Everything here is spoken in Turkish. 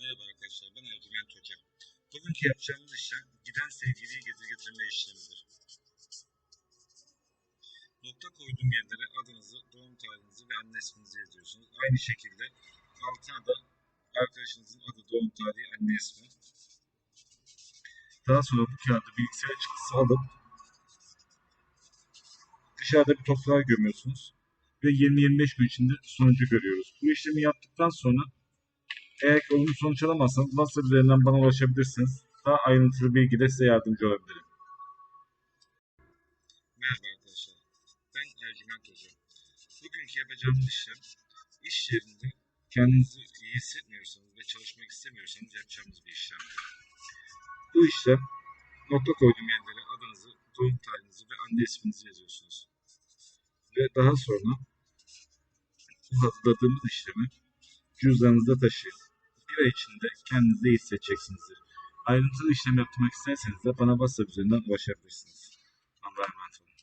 Merhaba arkadaşlar, ben Ercüment Hoca. Bugünkü yapacağımız işlem giden sevgiliyi getir getirme işlemidir. Nokta koyduğum yerlere adınızı, doğum tarihinizi ve anne isminizi yazıyorsunuz. Aynı şekilde altına da arkadaşınızın adı, doğum tarihi, anne ismi. Daha sonra bu kağıdı bilgisayar çıktısı alıp dışarıda bir toprağa gömüyorsunuz ve 20-25 gün içinde sonucu görüyoruz. Bu işlemi yaptıktan sonra eğer olumlu sonuç alamazsanız WhatsApp üzerinden bana ulaşabilirsiniz. Daha ayrıntılı bilgide size yardımcı olabilirim. Merhaba arkadaşlar. Ben Ercüment Hoca. Bugünkü yapacağımız işlem iş yerinde kendinizi iyi hissetmiyorsanız ve çalışmak istemiyorsanız yapacağımız bir işlemdir. Bu işlem nokta koyduğum yerlere adınızı, doğum tarihinizi ve anne isminizi yazıyorsunuz. Ve daha sonra bu hazırladığımız işlemi cüzdanınızda taşıyın bir ay içinde kendinizi iyi hissedeceksinizdir. Ayrıntılı işlem yaptırmak isterseniz de bana WhatsApp üzerinden ulaşabilirsiniz. Allah'a emanet olun.